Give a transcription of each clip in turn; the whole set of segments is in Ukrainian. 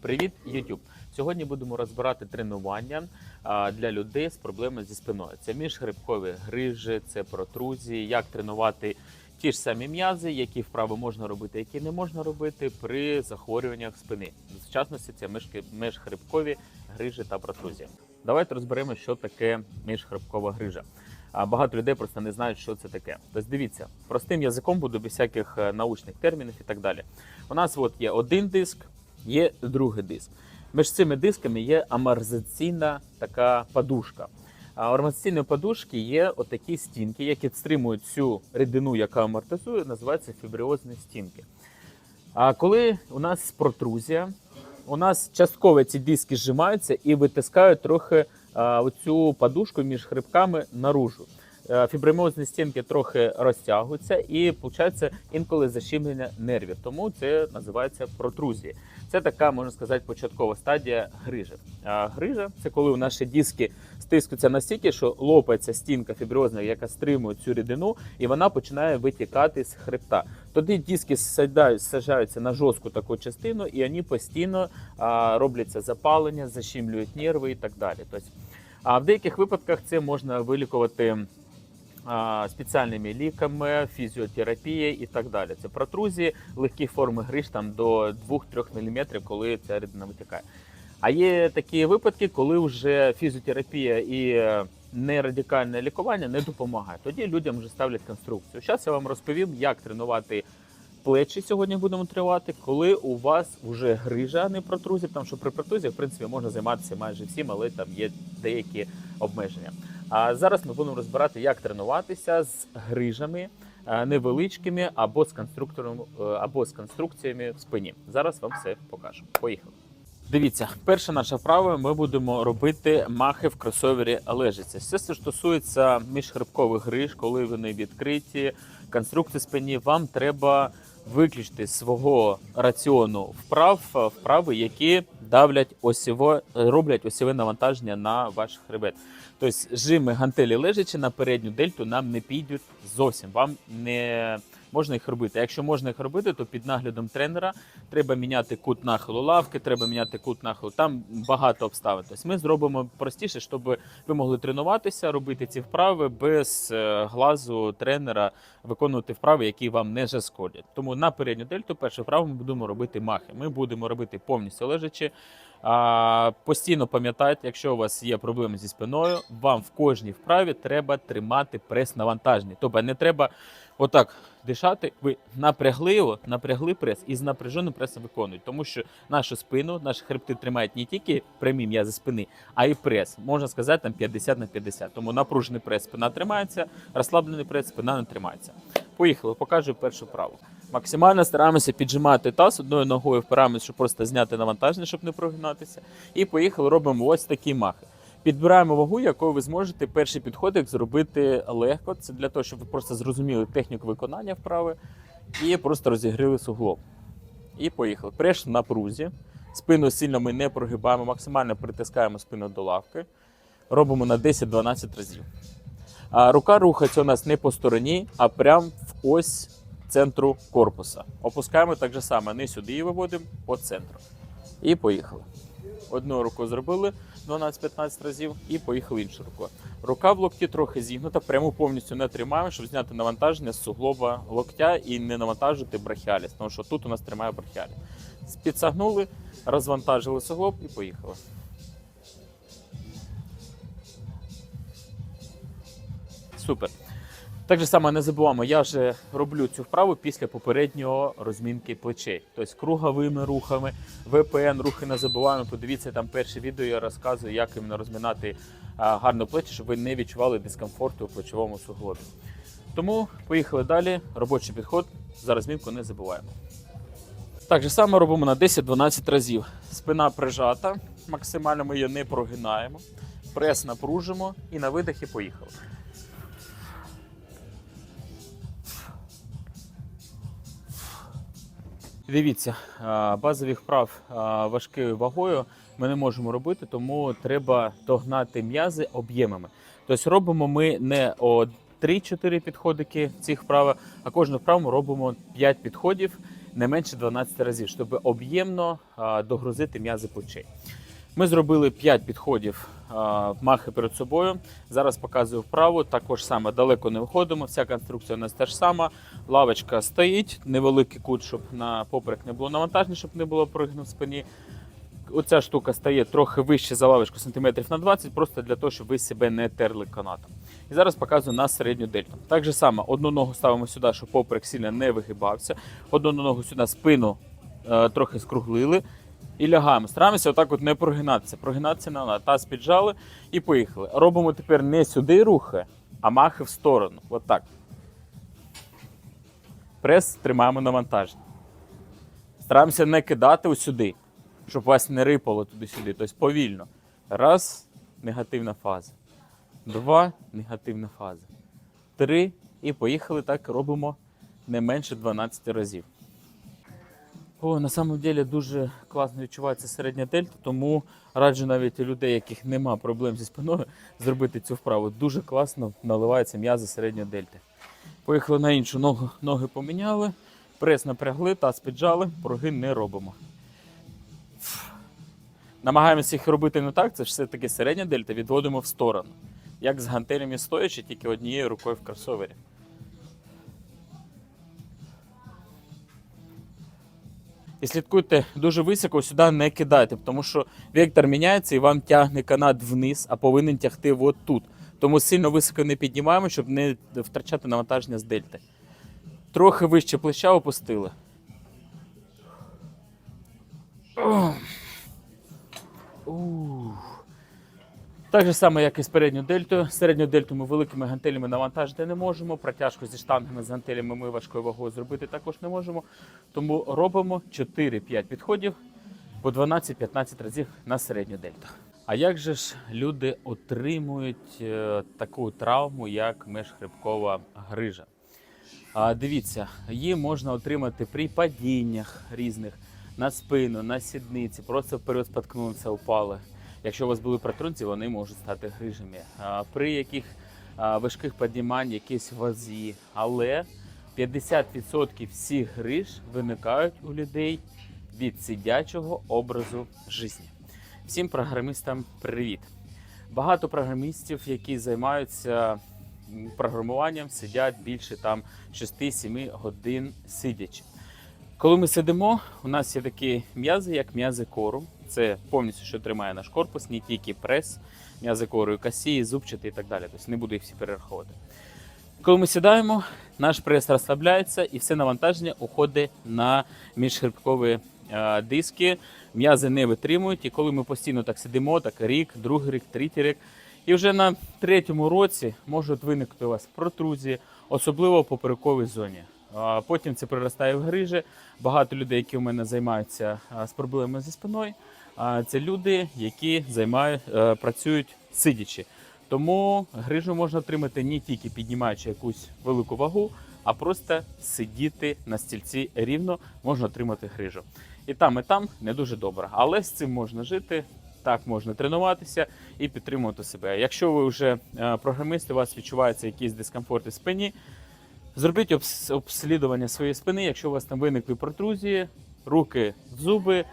Привіт, YouTube! Сьогодні будемо розбирати тренування для людей з проблемами зі спиною. Це міжхребкові грижі, це протрузії, як тренувати ті ж самі м'язи, які вправи можна робити, які не можна робити при захворюваннях спини. В частності це міжхребкові грижі та протрузії. Давайте розберемо, що таке міжхребкова грижа. Багато людей просто не знають, що це таке. Тобто дивіться, простим язиком буду без всяких е, научних термінів і так далі. У нас от є один диск, є другий диск. Між цими дисками є амортизаційна така подушка. А амортизаційної подушки є отакі стінки, які стримують цю рідину, яка амортизує, називаються фібріозні стінки. А коли у нас протрузія, у нас частково ці диски зжимаються і витискають трохи а, оцю подушку між хребками наружу. Е, стінки трохи розтягуються і виходить інколи защемлення нервів. Тому це називається протрузія. Це така, можна сказати, початкова стадія грижі. А грижа це коли у наші диски стискаються настільки, що лопається стінка фіброзна, яка стримує цю рідину, і вона починає витікати з хребта. Тоді диски садають, саджаються на жорстку таку частину, і вони постійно робляться запалення, защемлюють нерви і так далі. Тобто, а в деяких випадках це можна вилікувати спеціальними ліками, фізіотерапією і так далі. Це протрузії, легкі форми гриж там до 2-3 мм, коли ця рідина витікає. А є такі випадки, коли вже фізіотерапія і е, нерадикальне лікування не допомагає. Тоді людям вже ставлять конструкцію. Зараз я вам розповім, як тренувати плечі сьогодні будемо тренувати, коли у вас вже грижа, а не протрузія, тому що при протрузії, в принципі, можна займатися майже всім, але там є деякі обмеження. А зараз ми будемо розбирати, як тренуватися з грижами е, невеличкими або з конструктором, е, або з конструкціями в спині. Зараз вам все покажу. Поїхали. Дивіться, перша наша вправа. Ми будемо робити махи в кросовері лежиться. Все, що стосується міжхребкових гриж, коли вони відкриті, конструкції спині, вам треба виключити свого раціону вправ, вправи, які давлять осіво, роблять осіве навантаження на ваш хребет. Тобто жими гантелі лежачи на передню дельту нам не підуть зовсім. Вам не можна їх робити. Якщо можна їх робити, то під наглядом тренера треба міняти кут нахилу лавки, треба міняти кут нахилу. Там багато обставин. Тобто ми зробимо простіше, щоб ви могли тренуватися, робити ці вправи без е, глазу тренера, виконувати вправи, які вам не зашкодять. Тому на передню дельту першу вправу ми будемо робити махи. Ми будемо робити повністю лежачи. А, постійно пам'ятайте, якщо у вас є проблеми зі спиною, вам в кожній вправі треба тримати прес навантажений. Тобто не треба отак дишати. Ви напрягли його, напрягли прес і з напряженим пресом виконують. Тому що нашу спину, наші хребти тримають не тільки прямі м'язи спини, а й прес. Можна сказати, там 50 на 50. Тому напружений прес спина тримається, розслаблений прес спина не тримається. Поїхали, покажу першу вправу. Максимально стараємося піджимати таз одною ногою впираємося, щоб просто зняти навантаження, щоб не прогинатися. І поїхали, робимо ось такі махи. Підбираємо вагу, якою ви зможете перший підходик зробити легко. Це для того, щоб ви просто зрозуміли техніку виконання вправи і просто розігріли суглоб. І поїхали. Преш на прузі. Спину сильно ми не прогибаємо, максимально притискаємо спину до лавки. Робимо на 10-12 разів. А рука рухається у нас не по стороні, а прямо в ось центру корпуса. Опускаємо так же само, не сюди і виводимо по центру. І поїхали. Одною рукою зробили 12-15 разів і поїхали іншою рукою. Рука в локті трохи зігнута, пряму повністю не тримаємо, щоб зняти навантаження з суглоба локтя і не навантажити брахіаліс, тому що тут у нас тримає брахіаліс. Підсагнули, розвантажили суглоб і поїхали. Супер. Так же само не забуваємо, я вже роблю цю вправу після попереднього розмінки плечей. Тобто круговими рухами, ВПН, рухи не забуваємо. Подивіться там перше відео, я розказую, як іменно розмінати гарно плечі, щоб ви не відчували дискомфорту у плечовому суглобі. Тому поїхали далі. Робочий підход. За розмінку не забуваємо. Так же само робимо на 10-12 разів. Спина прижата, максимально ми її не прогинаємо. Прес напружимо і на видихі поїхали. Дивіться, базових вправ важкою вагою ми не можемо робити, тому треба догнати м'язи об'ємами. Тобто робимо ми не о 3-4 підходики цих вправ, а кожну вправу робимо 5 підходів не менше 12 разів, щоб об'ємно догрузити м'язи плечей. Ми зробили 5 підходів махи перед собою. Зараз показую вправу. Також саме далеко не виходимо. Вся конструкція у нас та ж сама. Лавочка стоїть, невеликий кут, щоб на поперек не було навантаження, щоб не було пригну в спині. Оця штука стає трохи вище за лавочку сантиметрів на 20, просто для того, щоб ви себе не терли канатом. І зараз показую на середню дельту. Так же само, одну ногу ставимо сюди, щоб поперек сильно не вигибався. Одну ногу сюди спину е, трохи скруглили. І лягаємо. Стараємося отак от не прогинатися. Прогинатися треба. Таз піджали і поїхали. Робимо тепер не сюди рухи, а махи в сторону. От так. Прес тримаємо навантаження. Стараємося не кидати сюди, щоб вас не рипало туди-сюди. Тобто повільно. Раз, негативна фаза. Два, негативна фаза. Три. І поїхали так робимо не менше 12 разів. О, на самом деле дуже класно відчувається середня дельта, тому раджу навіть людей, яких нема проблем зі спиною, зробити цю вправу. Дуже класно наливаються м'язи середньої дельти. Поїхали на іншу ногу, ноги поміняли, прес напрягли, таз піджали, прогин не робимо. Намагаємося їх робити не так, це ж все-таки середня дельта, відводимо в сторону. Як з гантелями стоячи, тільки однією рукою в кросовері. І слідкуйте дуже високо сюди не кидайте, тому що вектор міняється і вам тягне канат вниз, а повинен тягти от тут. Тому сильно високо не піднімаємо, щоб не втрачати навантаження з дельти. Трохи вище плеча опустили. Ух. Так же само, як і з передньою дельтою. Середню дельту ми великими гантелями навантажити не можемо. Протяжку зі штангами з гантелями ми важкою вагою зробити також не можемо. Тому робимо 4-5 підходів по 12-15 разів на середню дельту. А як же ж люди отримують е, таку травму, як межхребкова грижа? А, дивіться, її можна отримати при падіннях різних на спину, на сідниці, просто вперед споткнувся, упали. Якщо у вас були протрунці, вони можуть стати грижами. При яких важких піднімань, якісь вазі. Але 50% всіх гриж виникають у людей від сидячого образу життя. Всім програмістам привіт! Багато програмістів, які займаються програмуванням, сидять більше там 6-7 годин сидячи. Коли ми сидимо, у нас є такі м'язи, як м'язи кору. Це повністю що тримає наш корпус, не тільки прес, м'язи кору, і касії, зубчати і так далі. Тобто не буду їх всі перераховувати. Коли ми сідаємо, наш прес розслабляється і все навантаження уходить на міжхребкові е, диски. М'язи не витримують. І коли ми постійно так сидимо, так рік, другий рік, третій рік, і вже на третьому році можуть виникнути у вас протрузії, особливо в поперековій зоні. Потім це приростає в грижі. Багато людей, які у мене займаються з проблемами зі спиною, це люди, які займають, е, працюють сидячи. Тому грижу можна отримати не тільки піднімаючи якусь велику вагу, а просто сидіти на стільці рівно можна отримати грижу. І там, і там не дуже добре. Але з цим можна жити. Так можна тренуватися і підтримувати себе. Якщо ви вже е, програмист, у вас відчуваються якісь дискомфорти в спині, Зробіть обслідування своєї спини, якщо у вас там виникли протрузії, руки в зуби,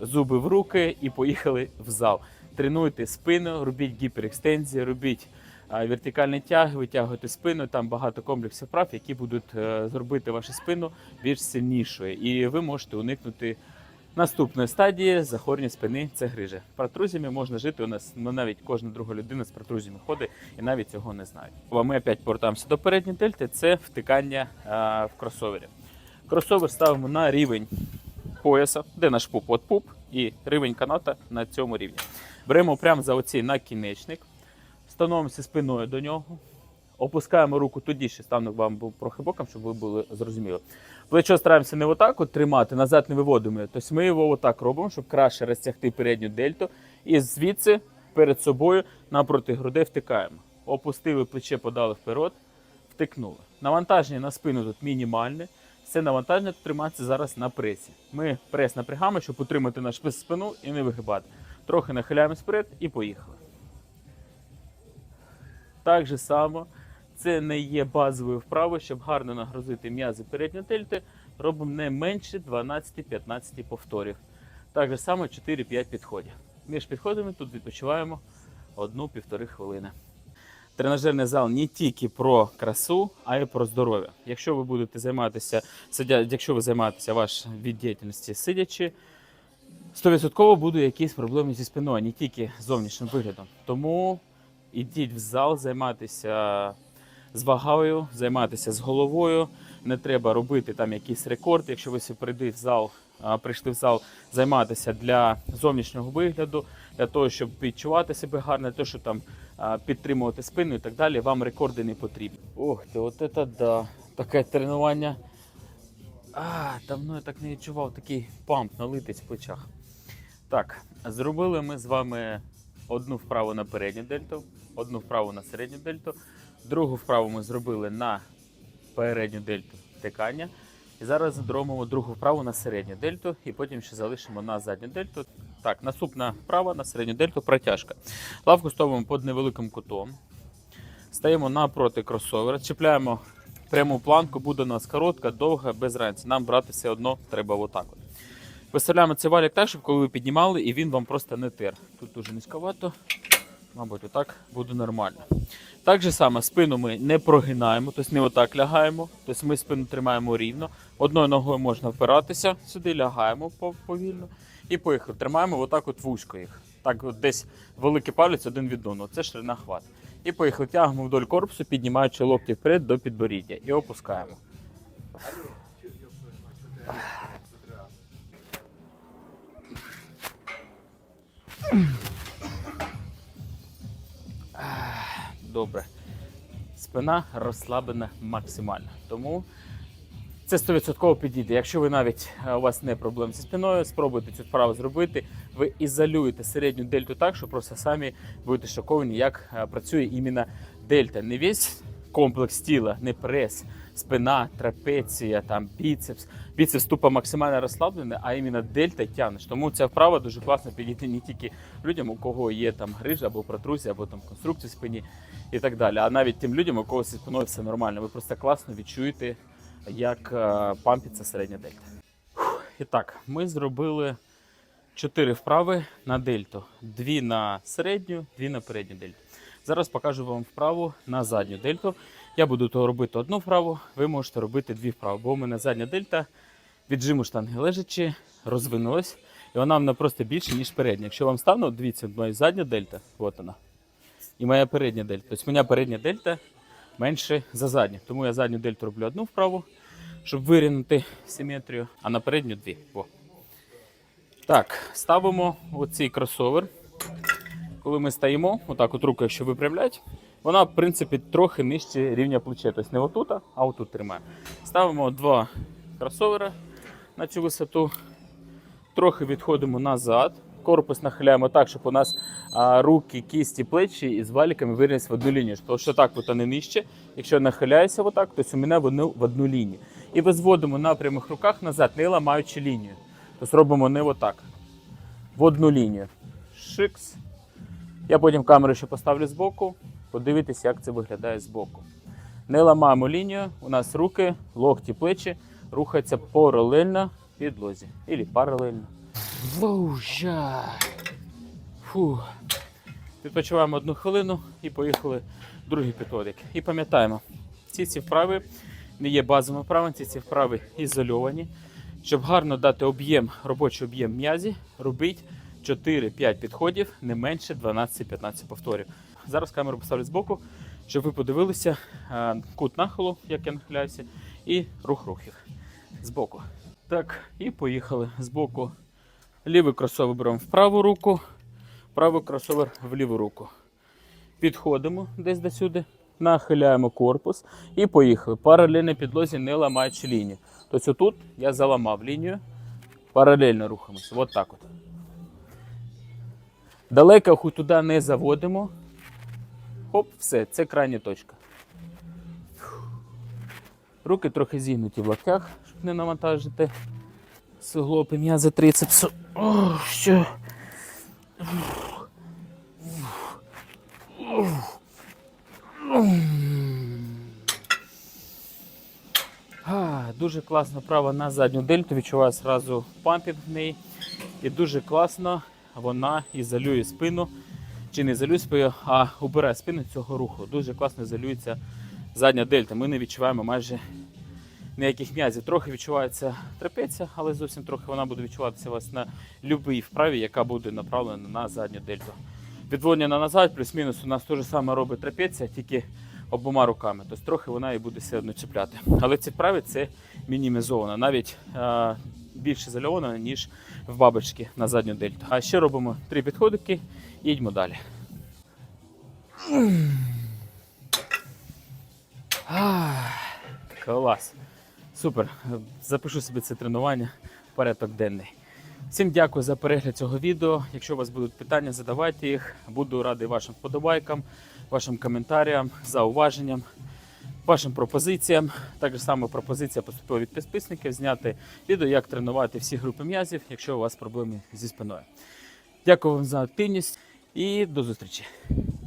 зуби в руки і поїхали в зал. Тренуйте спину, робіть гіперекстензії, робіть вертикальні тяги, витягуйте спину. Там багато комплексів прав, які будуть е, зробити вашу спину більш сильнішою. І ви можете уникнути наступної стадії захворювання спини це грижа. Протрузіями можна жити. У нас ну, навіть кожна друга людина з протрузіями ходить і навіть цього не знають. Ми опять повертаємося до передньої дельти. Це втикання а, в кросовері. Кросовер ставимо на рівень пояса, де наш пуп, от пуп, і рівень каната на цьому рівні. Беремо прямо за оцей накінечник, становимося спиною до нього. Опускаємо руку тоді, ще стану вам трохи боком, щоб ви були зрозуміли. Плечо стараємося не отак от тримати, назад не виводимо. Тобто ми його отак робимо, щоб краще розтягти передню дельту. І звідси перед собою напроти грудей втикаємо. Опустили плече, подали вперед, втикнули. Навантаження на спину тут мінімальне. Все навантаження тут тримається зараз на пресі. Ми прес напрягаємо, щоб утримати нашу спину і не вигибати. Трохи нахиляємось вперед і поїхали. Так же само це не є базовою вправою, щоб гарно нагрузити м'язи передньої дельти. робимо не менше 12-15 повторів. Так же само 4-5 підходів. Між підходами тут відпочиваємо одну-півтори хвилини. Тренажерний зал не тільки про красу, а й про здоров'я. Якщо ви будете займатися, сидя, якщо ви займаєтеся ваш від діяльності сидячи, 100% будуть якісь проблеми зі спиною, не тільки зовнішнім виглядом. Тому ідіть в зал займатися з вагою, займатися з головою. Не треба робити там якийсь рекорд. Якщо ви прийдете в зал, прийшли в зал займатися для зовнішнього вигляду, для того, щоб відчувати себе гарно, того, щоб там підтримувати спину і так далі, вам рекорди не потрібні. Ох ти, от це да. Таке тренування. А, давно я так не відчував такий памп налитись в плечах. Так, зробили ми з вами одну вправу на передню дельту, одну вправу на середню дельту, другу вправу ми зробили на передню дельту втикання. І зараз зробимо другу вправу на середню дельту, і потім ще залишимо на задню дельту. Так, наступна вправа на середню дельту протяжка. Лавку ставимо під невеликим кутом. Стаємо напроти кросовера, чіпляємо пряму планку, буде у нас коротка, довга, без разниці. Нам брати все одно треба отак. От. Виставляємо цей валік так, щоб коли ви піднімали, і він вам просто не тер. Тут дуже низьковато, мабуть, отак буде нормально. Так же саме спину ми не прогинаємо, тобто не отак лягаємо, тобто ми спину тримаємо рівно. Одною ногою можна впиратися, сюди лягаємо повільно і поїхали. Тримаємо отак от вузько їх. Так от десь великий палець один від одного. Це ширина хват. І поїхали. Тягнемо вдоль корпусу, піднімаючи локті вперед до підборіддя і опускаємо. Добре. Спина розслаблена максимально. Тому це 100% підійде. Якщо ви навіть е, у вас не проблем зі спиною, спробуйте цю вправу зробити. Ви ізолюєте середню дельту так, що просто самі будете шоковані, як е, працює іменно дельта. Не весь комплекс тіла, не прес, спина, трапеція, там біцепс. Біцепс тупо максимально розслаблений, а іменно дельта тягнеш. Тому ця вправа дуже класно підійти не тільки людям, у кого є там грижа або протрузія, або там конструкція спині і так далі. А навіть тим людям, у кого зі спиною все нормально. Ви просто класно відчуєте, як е, пампиться середня дельта. І так, ми зробили чотири вправи на дельту: дві на середню, дві на передню дельту. Зараз покажу вам вправу на задню дельту. Я буду то робити одну вправу, ви можете робити дві вправи, бо у мене задня дельта від жиму штанги лежачи розвинулась, і вона в мене просто більше, ніж передня. Якщо вам стану, дивіться, моя задня дельта, от вона. І моя передня дельта. Тобто моя передня дельта менше за задню. Тому я задню дельту роблю одну вправу, щоб вирівняти симетрію, а на передню дві. Во. Так, ставимо оцей кросовер. Коли ми стоїмо, отак от руку, якщо випрямлять, вона, в принципі, трохи нижче рівня плече. Тобто не отут, а отут тримаємо. Ставимо два кросовери на цю висоту. Трохи відходимо назад. Корпус нахиляємо так, щоб у нас руки, кісті, плечі із валіками вирівнялись в одну лінію. Тому що так от вони нижче. Якщо нахиляюся отак, то у мене вони в одну лінію. І визводимо на прямих руках назад, не ламаючи лінію. Тобто робимо не отак. В одну лінію. Шикс. Я потім камеру ще поставлю збоку, подивитися, як це виглядає збоку. Не ламаємо лінію, у нас руки, локті, плечі рухаються паралельно підлозі. Ілі паралельно. Вовжа. Фу. Відпочиваємо одну хвилину і поїхали другий підходик. І пам'ятаємо, ці ці вправи не є базовими вправами, ці ці вправи ізольовані. Щоб гарно дати об'єм, робочий об'єм м'язі, робіть 4-5 підходів, не менше 12-15 повторів. Зараз камеру поставлю збоку, щоб ви подивилися е, кут нахилу, як я нахиляюся, і рух рухів. Збоку. Так, і поїхали. Збоку. Лівий кросовер беремо в праву руку, правий кросовер в ліву руку. Підходимо десь до сюди, нахиляємо корпус і поїхали. Паралельно підлозі, не ламаючи лінію. Тобто тут я заламав лінію, паралельно рухаємося. От так от. Далеко хуй туди не заводимо. Хоп, все, це крайня точка. Руки трохи зігнуті в локтях, щоб не навантажити суглоби м'язи трицепсу. О, що? А, дуже класно вправа на задню дельту. Відчуваю зразу пампінг в неї. І дуже класно вона ізолює спину. Чи не ізолює спину, а убирає спину цього руху. Дуже класно ізолюється задня дельта. Ми не відчуваємо майже ніяких м'язів. Трохи відчувається трапеція, але зовсім трохи вона буде відчуватися вас на будь-якій вправі, яка буде направлена на задню дельту. Відводення на назад, плюс-мінус у нас те ж саме робить трапеція, тільки обома руками. Тобто трохи вона і буде все одно чіпляти. Але ці вправи це мінімізовано, навіть е, більш ізольовано, ніж в бабочки на задню дельту. А ще робимо три підходики і йдемо далі. Клас. Супер. Запишу собі це тренування в порядок денний. Всім дякую за перегляд цього відео. Якщо у вас будуть питання, задавайте їх. Буду радий вашим вподобайкам, вашим коментарям, зауваженням, вашим пропозиціям. Так само пропозиція поступила від підписників зняти відео, як тренувати всі групи м'язів, якщо у вас проблеми зі спиною. Дякую вам за активність і до зустрічі.